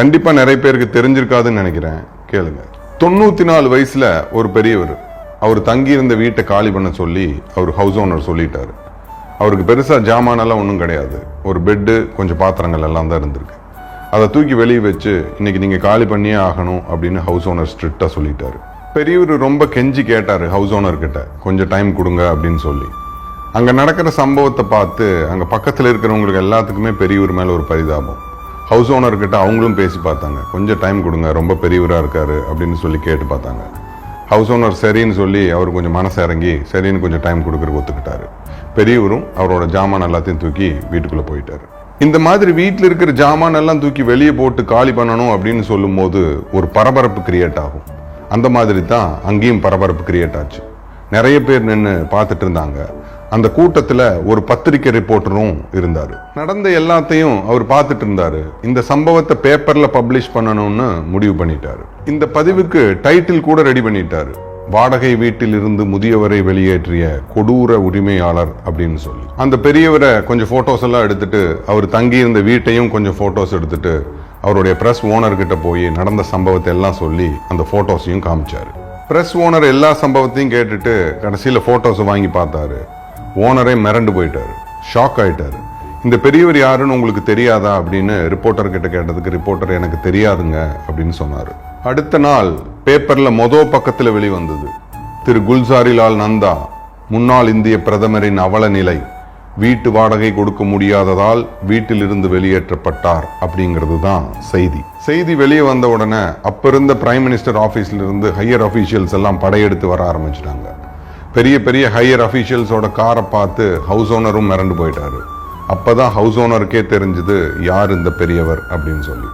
கண்டிப்பாக நிறைய பேருக்கு தெரிஞ்சிருக்காதுன்னு நினைக்கிறேன். கேளுங்க. தொண்ணூற்றி நாலு வயசில் ஒரு பெரியவர் அவர் தங்கியிருந்த வீட்டை காலி பண்ண சொல்லி அவர் ஹவுஸ் ஓனர் சொல்லிட்டார். அவருக்கு பெருசாக ஜாமானெல்லாம் ஒன்றும் கிடையாது. ஒரு பெட்டு கொஞ்சம் பாத்திரங்கள் எல்லாம் தான் இருந்திருக்கு. அதை தூக்கி வெளியே வச்சு இன்றைக்கி நீங்கள் காலி பண்ணியே ஆகணும் அப்படின்னு ஹவுஸ் ஓனர் ஸ்ட்ரிக்டாக சொல்லிட்டார். பெரியவர் ரொம்ப கெஞ்சி கேட்டார் ஹவுஸ் ஓனர்கிட்ட கொஞ்சம் டைம் கொடுங்க அப்படின்னு சொல்லி. அங்கே நடக்கிற சம்பவத்தை பார்த்து அங்கே பக்கத்தில் இருக்கிறவங்களுக்கு எல்லாத்துக்குமே பெரியவர் மேலே ஒரு பரிதாபம். ஹவுஸ் ஓனர்கிட்ட அவங்களும் பேசி பார்த்தாங்க. கொஞ்சம் டைம் கொடுங்க ரொம்ப பெரியவராக இருக்காரு அப்படின்னு சொல்லி கேட்டு பார்த்தாங்க. ஹவுஸ் ஓனர் சரின்னு சொல்லி அவர் கொஞ்சம் மனசு இறங்கி சரின்னு கொஞ்சம் டைம் கொடுக்குறக்கு ஒத்துக்கிட்டாரு. பெரியவரும் அவரோட ஜாமான் எல்லாத்தையும் தூக்கி வீட்டுக்குள்ளே போயிட்டார். இந்த மாதிரி வீட்டில் இருக்கிற ஜாமான் எல்லாம் தூக்கி வெளியே போட்டு காலி பண்ணணும் அப்படின்னு சொல்லும்போது ஒரு பரபரப்பு கிரியேட் ஆகும். அந்த மாதிரி தான் அங்கேயும் பரபரப்பு கிரியேட் ஆச்சு. நிறைய பேர் நின்று பார்த்துட்டு இருந்தாங்க. அந்த கூட்டத்தில் ஒரு பத்திரிக்கை ரிப்போர்ட்டரும் இருந்தார். நடந்த எல்லாத்தையும் அவர் பார்த்துட்டு இருந்தார். இந்த சம்பவத்தை பேப்பரில் பப்ளிஷ் பண்ணணும்னு முடிவு பண்ணிட்டாரு. இந்த பதிவுக்கு டைட்டில் கூட ரெடி பண்ணிட்டாரு. வாடகை வீட்டில் இருந்து முதியவரை வெளியேற்றிய கொடூர உரிமையாளர் அப்படின்னு சொல்லி. அந்த பெரியவரை கொஞ்சம் ஃபோட்டோஸ் எல்லாம் எடுத்துட்டு அவர் தங்கியிருந்த வீட்டையும் கொஞ்சம் ஃபோட்டோஸ் எடுத்துட்டு அவருடைய ப்ரெஸ் ஓனர்கிட்ட போய் நடந்த சம்பவத்தை எல்லாம் சொல்லி அந்த ஃபோட்டோஸையும் காமிச்சார். ப்ரெஸ் ஓனர் எல்லா சம்பவத்தையும் கேட்டுட்டு கடைசியில் ஃபோட்டோஸை வாங்கி பார்த்தாரு. ஓனரே மிரண்டு போயிட்டாரு. ஷாக் ஆயிட்டார். இந்த பெரியவர் யாருன்னு உங்களுக்கு தெரியாதா அப்படின்னு ரிப்போர்ட்டர் கிட்ட கேட்டதுக்கு ரிப்போர்ட்டர் எனக்கு தெரியாதுங்க அப்படின்னு சொன்னார். அடுத்த நாள் பேப்பரில் மொதல் பக்கத்தில் வெளிவந்தது. திரு. குல்சாரிலால் நந்தா முன்னாள் இந்திய பிரதமரின் அவல நிலை வீட்டு வாடகை கொடுக்க முடியாததால் வீட்டிலிருந்து வெளியேற்றப்பட்டார் அப்படிங்கிறது தான் செய்தி. செய்தி வெளியே வந்த உடனே அப்போ இருந்த பிரைம் மினிஸ்டர் ஆஃபீஸ்லேருந்து ஹையர் அஃபீஷியல்ஸ் எல்லாம் படையெடுத்து வர ஆரம்பிச்சிட்டாங்க. பெரிய பெரிய ஹையர் அஃபீஷியல்ஸோட காரை பார்த்து ஹவுஸ் ஓனரும் மிரண்டு போயிட்டாரு. அப்பதான் ஹவுஸ் ஓனருக்கே தெரிஞ்சது யார் இந்த பெரியவர் அப்படின்னு சொல்லி.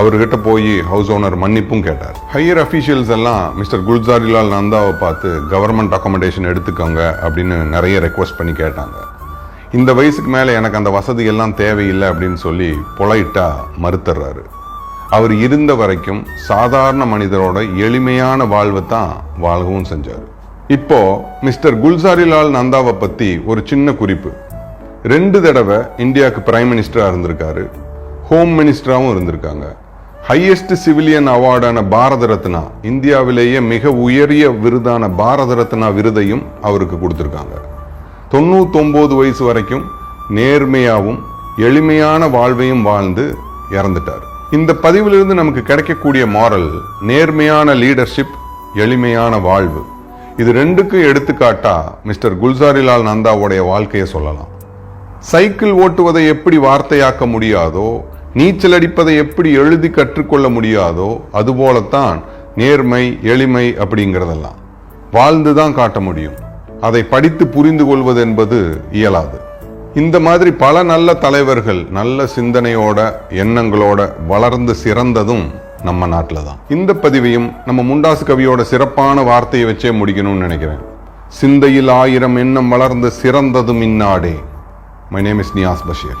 அவர்கிட்ட போய் ஹவுஸ் ஓனர் மன்னிப்பும் கேட்டார். ஹையர் அஃபீஷியல்ஸ் எல்லாம் மிஸ்டர் குல்சாரிலால் நந்தாவை பார்த்து கவர்மெண்ட் அகாமடேஷன் எடுத்துக்கோங்க அப்படின்னு நிறைய ரெக்வஸ்ட் பண்ணி கேட்டாங்க. இந்த வயசுக்கு மேலே எனக்கு அந்த வசதி எல்லாம் தேவையில்லை அப்படின்னு சொல்லி பொலைட்டாக மறுத்துறாரு. அவர் இருந்த வரைக்கும் சாதாரண மனிதரோட எளிமையான வாழ்வை தான் வாழவும் செஞ்சார். இப்போ மிஸ்டர் குல்சாரிலால் நந்தாவை பற்றி ஒரு சின்ன குறிப்பு. ரெண்டு தடவை இந்தியாவுக்கு பிரைம் மினிஸ்டராக இருந்திருக்காரு. ஹோம் மினிஸ்டராகவும் இருந்திருக்காங்க. ஹையஸ்ட் சிவிலியன் அவார்டான பாரத ரத்னா இந்தியாவிலேயே மிக உயரிய விருதான பாரத ரத்னா விருதையும் அவருக்கு கொடுத்துருக்காங்க. தொண்ணூத்தொம்போது வயசு வரைக்கும் நேர்மையாகவும் எளிமையான வாழ்வையும் வாழ்ந்து இறந்துட்டார். இந்த பதிவிலிருந்து நமக்கு கிடைக்கக்கூடிய மாரல் நேர்மையான லீடர்ஷிப் எளிமையான வாழ்வு. இது ரெண்டுக்கும் எடுத்துக்காட்டா மிஸ்டர் குல்சாரிலால் நந்தாவுடைய வாழ்க்கையை சொல்லலாம். சைக்கிள் ஓட்டுவதை எப்படி வார்த்தையாக்க முடியாதோ நீச்சல் அடிப்பதை எப்படி எழுதி கற்றுக்கொள்ள முடியாதோ அதுபோலத்தான் நேர்மை எளிமை அப்படிங்கிறதெல்லாம் வாழ்ந்து தான் காட்ட முடியும். அதை படித்து புரிந்து கொள்வது என்பது இயலாது. இந்த மாதிரி பல நல்ல தலைவர்கள் நல்ல சிந்தனையோட எண்ணங்களோட வளர்ந்து சிறந்ததும் நம்ம நாட்டில் தான். இந்த பதிவையும் நம்ம முண்டாசு கவியோட சிறப்பான வார்த்தையை வச்சே முடிக்கணும்னு நினைக்கிறேன். சிந்தையில் ஆயிரம் எண்ணம் வளர்ந்து சிறந்ததும் இந்நாடே my name is Niyas Basheer